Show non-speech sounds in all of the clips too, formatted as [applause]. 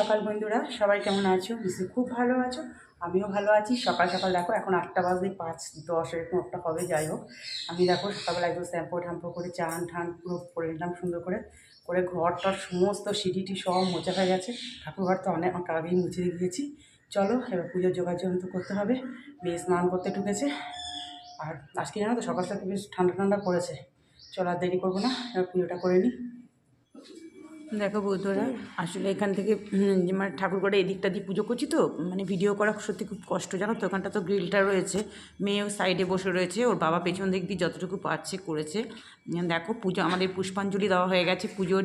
সকাল বন্ধুরা, সবাই কেমন আছো? নিশ্চয়ই খুব ভালো আছো, আমিও ভালো আছি। সকাল সকাল দেখো, এখন আটটা বাজে, পাঁচ দশ, এরকম একটা হবে, যাই হোক। আমি দেখো, সকালবেলা একদম শ্যাম্পু ঠাম্পু করে, চান ঠান পুরো করে নিলাম সুন্দর করে। করে ঘরটার সমস্ত সিঁড়িটি সব মোচা হয়ে গেছে। ঠাকুর ঘর তো অনেক আগেই মুছে গিয়েছি চলো, এবার পুজোর যোগাযোগ তো করতে হবে। মেয়ে স্নান করতে ঢুকেছে। আর আজকে জানো তো, সকাল থেকে বেশ ঠান্ডা ঠান্ডা পড়েছে। চলো আর দেরি করব না, এবার পুজোটা করে নিই। দেখো বৌদ্ধরা আসলে এখান থেকে মানে ঠাকুর করে এদিকটা দিয়ে পুজো করছি তো মানে ভিডিও করা সত্যি খুব কষ্ট জানো তো? ওখানটা তো গ্রিলটা রয়েছে মেয়েও সাইডে বসে রয়েছে ওর বাবা পেছন দিক দিয়ে যতটুকু পাচ্ছে করেছে। দেখো পুজো আমাদের পুষ্পাঞ্জলি দেওয়া হয়ে গেছে পুজোর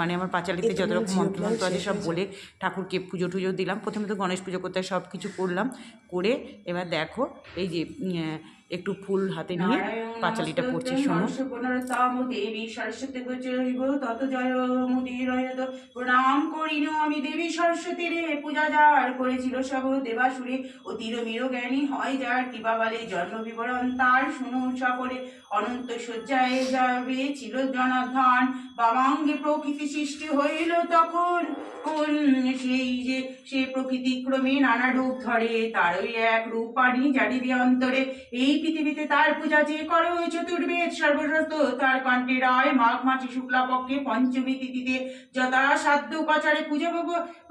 মানে আমার পাঁচালিতে যত রকম মন্ত্র মন্ত্র আছে সব বলে ঠাকুরকে পুজো টুজো দিলাম। প্রথমে তো গণেশ পুজো করতে হয়, সব কিছু করলাম করে এবার দেখো এই যে একটু ফুল হাতে নিয়ে পাঁচালিটা পড়ছি শোনো। প্রণাম করিন আমি দেবী পূজা যার করেছিল সব দেবাসুরে। মির জ্ঞানী হয় যার কৃপা বলে জন্ম বিবরণ তার শুনো সকলে। অনন্ত শয্যায় যাবে ছিল বাবাঙ্গে প্রকৃতি সৃষ্টি হইল তখন। কোন সেই যে সে প্রকৃতি ক্রমে নানা রূপ ধরে তারই এক রূপ পানি জানিবি অন্তরে। এই পৃথিবীতে তার পূজা যে করো চতুর্বেদ সর্বশস্ত তার কণ্ঠে রায়, মাঘ মাসে শুক্লা পক্ষে পঞ্চমী তিথিতে যথা সাধ্য কচারে পুজো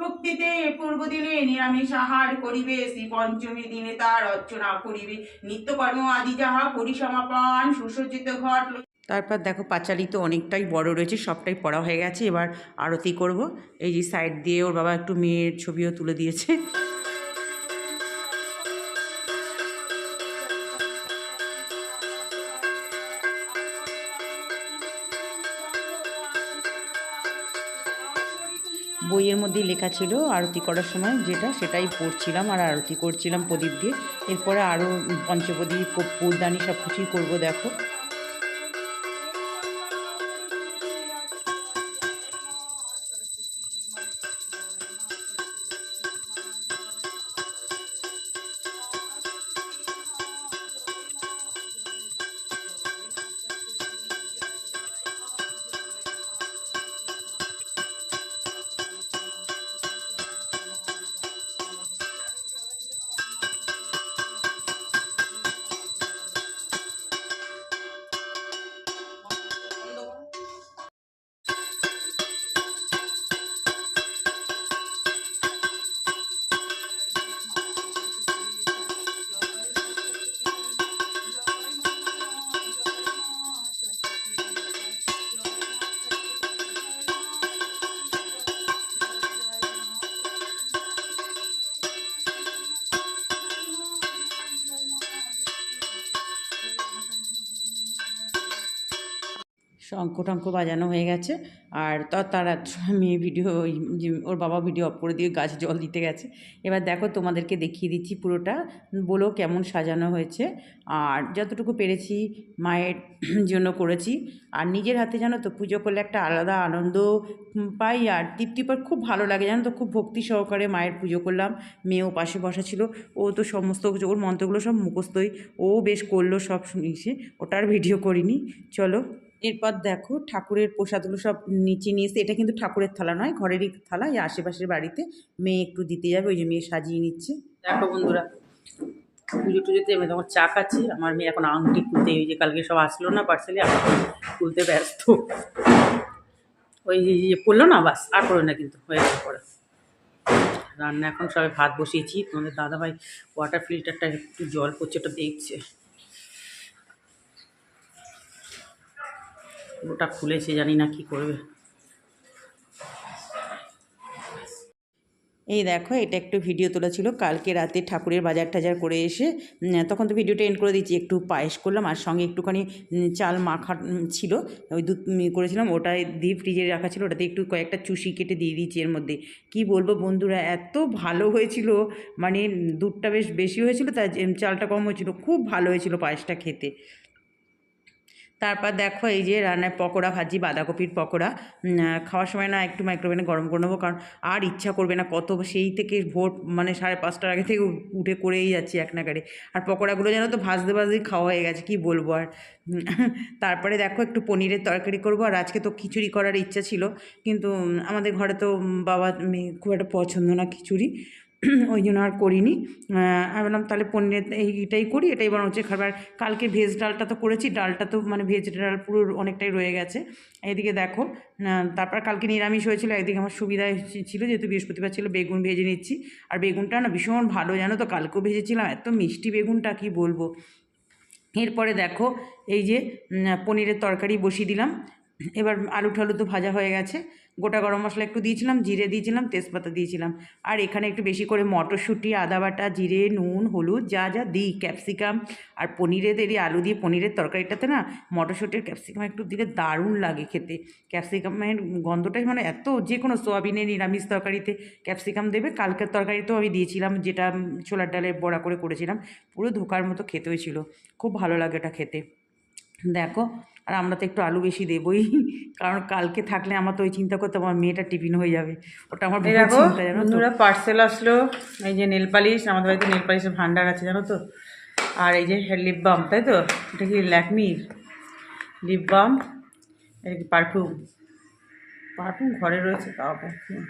ভক্তিতে পূর্ব দিনে নিরামিষ আহার করিবে, শ্রী পঞ্চমী দিনে তার অর্চনা করিবে। নিত্যকর্ম আদি যাহা পরিসমাপন, সুসজ্জিত ঘট তারপর দেখো পাঁচালি তো অনেকটাই বড় রয়েছে, সবটাই পড়া হয়ে গেছে, এবার আরতি করব। এই যে সাইড দিয়ে ওর বাবা একটু মেয়ের ছবিও তুলে দিয়েছে। বইয়ের মধ্যেই লেখা ছিল আরতি করার সময় যেটা, সেটাই পড়ছিলাম আর আরতি করছিলাম প্রদীপ দিয়ে। এরপরে আরও পঞ্চপ্রদীপ ফুলদানি সব কিছুই করব দেখো। শঙ্খ টঙ্খ বাজানো হয়ে গেছে। আর তারা মেয়ে ভিডিও ওর বাবা ভিডিও অফ করে দিয়ে গাছ জল দিতে গেছে। এবার দেখো তোমাদেরকে দেখিয়ে দিচ্ছি পুরোটা। বলো কেমন সাজানো হয়েছে। আর যতটুকু পেরেছি মায়ের জন্য করেছি। আর নিজের হাতে জানো তো পুজো করলে একটা আলাদা আনন্দ পাই। আর তৃপ্তি পাই খুব ভালো লাগে জানো তো, খুব ভক্তি সহকারে মায়ের পুজো করলাম। মেয়েও পাশে বসা ছিল। ও তো সমস্ত ওর মন্ত্রগুলো সব মুখস্থই। ও বেশ করল সব শুনিয়েছে ওটার ভিডিও করিনি। চলো এরপর দেখো ঠাকুরের প্রসাদগুলো সব নিচে নিয়ে এসে, এটা কিন্তু ঠাকুরের থালা নয়, ঘরেরই থালা, এই আশেপাশের বাড়িতে। মেয়ে একটু দিতে যাবে, ওই যে মেয়ে সাজিয়ে নিচ্ছে। দেখো বন্ধুরা, পুজো টুজোতে আমি তখন চা খাচ্ছি। আমার মেয়ে এখন আংটি খুলতে ওই যে কালকে সব আসলো না পার্সেলে খুলতে ব্যস্ত। ওই পড়ল না, বাস, আর পড়ো না কিন্তু, হয়ে যাবে পরে। রান্না এখন সবাই ভাত বসিয়েছি, তোমাদের দাদাভাই ওয়াটার ফিল্টারটা একটু জল পড়ছে, ওটা দেখছে। ওটা খুলেছে, জানি না কি করবে। এই দেখো, এটা একটু ভিডিও তোলা ছিল কালকে রাতে ঠাকুরের বাজার টাজার করে এসে তখন তো ভিডিওটা এন্ড করে দিচ্ছি একটু পায়েস করলাম, আর সঙ্গে একটুখানি চাল মাখা ছিল। ওই দুধ করেছিলাম, ওটাই দিয়ে ফ্রিজে রাখা ছিল, ওটাতে একটু কয়েকটা চুষি কেটে দিয়ে দিয়েছি এর মধ্যে। কি বলব বন্ধুরা, এত ভালো হয়েছিল মানে দুধটা বেশ বেশি হয়েছিল তাই চালটা কম হয়েছিল, খুব ভালো হয়েছিল পায়েসটা খেতে। তারপর দেখো এই যে রান্নায় পকোড়া ভাজি, বাঁধাকপির পকোড়া। খাওয়ার সময় না একটু মাইক্রোওভেনে গরম করে নেব, কারণ আর ইচ্ছা করবে না কত সেই থেকে ভোর মানে সাড়ে পাঁচটার আগে থেকে উঠে করেই যাচ্ছি এক নাগারে আর পকোড়াগুলো যেন তো ভাজতে ভাজতেই খাওয়া হয়ে গেছে, কি বলব আর। [laughs] তারপরে দেখো একটু পনিরের তরকারি করব, আর আজকে তো খিচুড়ি করার ইচ্ছা ছিল, কিন্তু আমাদের ঘরে তো বাবা খুব একটা পছন্দ না খিচুড়ি। [clears throat] ওই জন্য আর করিনি। আমি বললাম তাহলে পনিরের এইটাই করি। এটাই বরং হচ্ছে খাবার, কালকে ভেজ ডালটা তো করেছি, ডালটা তো মানে ভেজ ডাল পুরো অনেকটাই রয়ে গেছে। এদিকে দেখো তারপর কালকে নিরামিষ হয়েছিল, একদিকে আমার সুবিধা ছিল যেহেতু বৃহস্পতিবার ছিল, বেগুন ভেজে নিচ্ছি। আর বেগুনটা না ভীষণ ভালো, জানো তো, কালকেও ভেজেছিলাম, এত মিষ্টি বেগুনটা, কি বলব? এরপরে দেখো, এই যে পনিরের তরকারি বসিয়ে দিলাম। এবার আলু ঠালু তো ভাজা হয়ে গেছে। গোটা গরম মশলা একটু দিয়েছিলাম, জিরে দিয়েছিলাম, তেজপাতা দিয়েছিলাম। আর এখানে একটু বেশি করে মটরশুঁটি, আদা বাটা, জিরে, নুন, হলুদ, যা যা দিই, ক্যাপসিকাম আর পনিরের আলু দিয়ে পনিরের তরকারিটাতে না মটরশুঁটির ক্যাপসিকাম একটু দিলে দারুণ লাগে খেতে। ক্যাপসিকামের গন্ধটাই মানে এত যে কোনো সোয়াবিনের নিরামিষ তরকারিতে ক্যাপসিকাম দেবে, কালকের তরকারিতেও আমি দিয়েছিলাম, যেটা ছোলার ডালে বড়া করে করেছিলাম, পুরো ধোকার মতো খেতে হয়েছিল। খুব ভালো লাগে এটা খেতে। দেখো আর আমরা তো একটু আলু বেশি দেবই। [laughs] কারণ কালকে থাকলে আমার তো ওই চিন্তা করতে আমার মেয়েটা টিফিন হয়ে যাবে। ওটা আমার চিন্তা জানো বন্ধুরা পার্সেল আসলো। এই যে নেল পালিশ আমাদের বাড়িতে নেল পালিশের ভান্ডার আছে জানো তো? আর এই যে লিপ বাম তাই তো? এটা কি ল্যাকমির? লিপ বাম এটা কি পারফিউম পারফিউম ঘরে রয়েছে তাও পারফিউম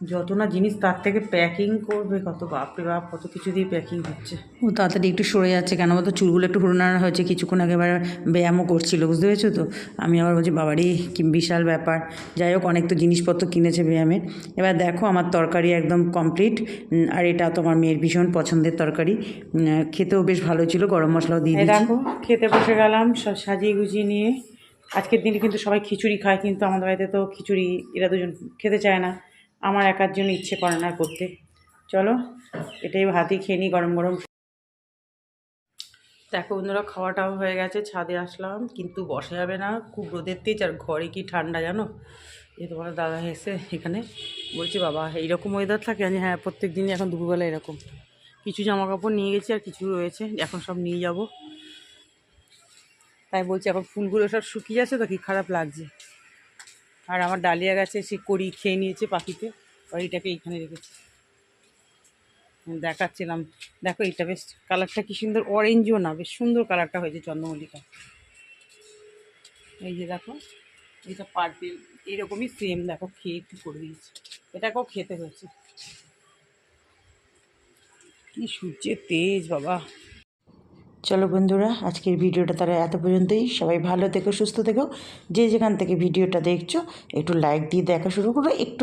যত না জিনিস তার থেকে প্যাকিং করবে কত বাপরে বাপ কত কিছু দিয়ে প্যাকিং হচ্ছে। ও তাড়াতাড়ি একটু সরে যাচ্ছে কেন? বলতো চুলগুলো একটু হুড়নাড়া হয়েছে কিছুক্ষণ আগে এবার ব্যায়ামও করছিল বুঝতে পেরেছ তো? আমি আবার বলছি বাবারই কি বিশাল ব্যাপার। যাই হোক অনেক তো জিনিসপত্র কিনেছে ব্যায়ামের এবার দেখো আমার তরকারি একদম কমপ্লিট আর এটা তোমার মেয়ের ভীষণ পছন্দের তরকারি। খেতেও বেশ ভালো ছিল গরম মশলাও দিয়ে দেখো খেতে বসে গেলাম সাজিয়ে গুজিয়ে নিয়ে। আজকের দিনে কিন্তু সবাই খিচুড়ি খায় কিন্তু আমাদের বাড়িতে তো খিচুড়ি এরা দুজন খেতে চায় না। আমার একার জন্য ইচ্ছে করে না করতে। চলো, এটাই ভাতই খেয়ে নিই গরম গরম। দেখো বন্ধুরা, খাওয়াটাও হয়ে গেছে, ছাদে আসলাম, কিন্তু বসা যাবে না, খুব রোদের তেজ আর ঘরে কি ঠান্ডা জানো? এই তোমার দাদা এসে এখানে বলছে, বাবা, এইরকম ওয়েদার থাকে? আমি হ্যাঁ প্রত্যেক দিনই এখন দুপুরবেলা এরকম। কিছু জামা কাপড় নিয়ে গেছি আর কিছু রয়েছে, এখন সব নিয়ে যাব। তাই বলছি, এখন ফুলগুলো সব শুকিয়ে যাচ্ছে তো, কি খারাপ লাগছে? আর আমার ডালিয়া গাছে সে কড়ি খেয়ে নিয়েছে পাখিতে এটাকে এইখানে রেখেছি। দেখাচ্ছিলাম। দেখো এটা বেশ কালারটা কি সুন্দর অরেঞ্জও না, বেশ সুন্দর কালারটা হয়েছে চন্দ্রমল্লিকা। এই যে দেখো এটা পার্পেল এরকমই সেম দেখো খেয়ে একটু করে দিয়েছে। এটাকেও খেতে হয়েছে। কি সূর্যের তেজ, বাবা। চলো বন্ধুরা, আজকের ভিডিওটা তারা এত পর্যন্তই। সবাই ভালো থেকো, সুস্থ থেকো। যে যেখান থেকে ভিডিওটা দেখছ, একটু লাইক দিয়ে দেখা শুরু করো, একটু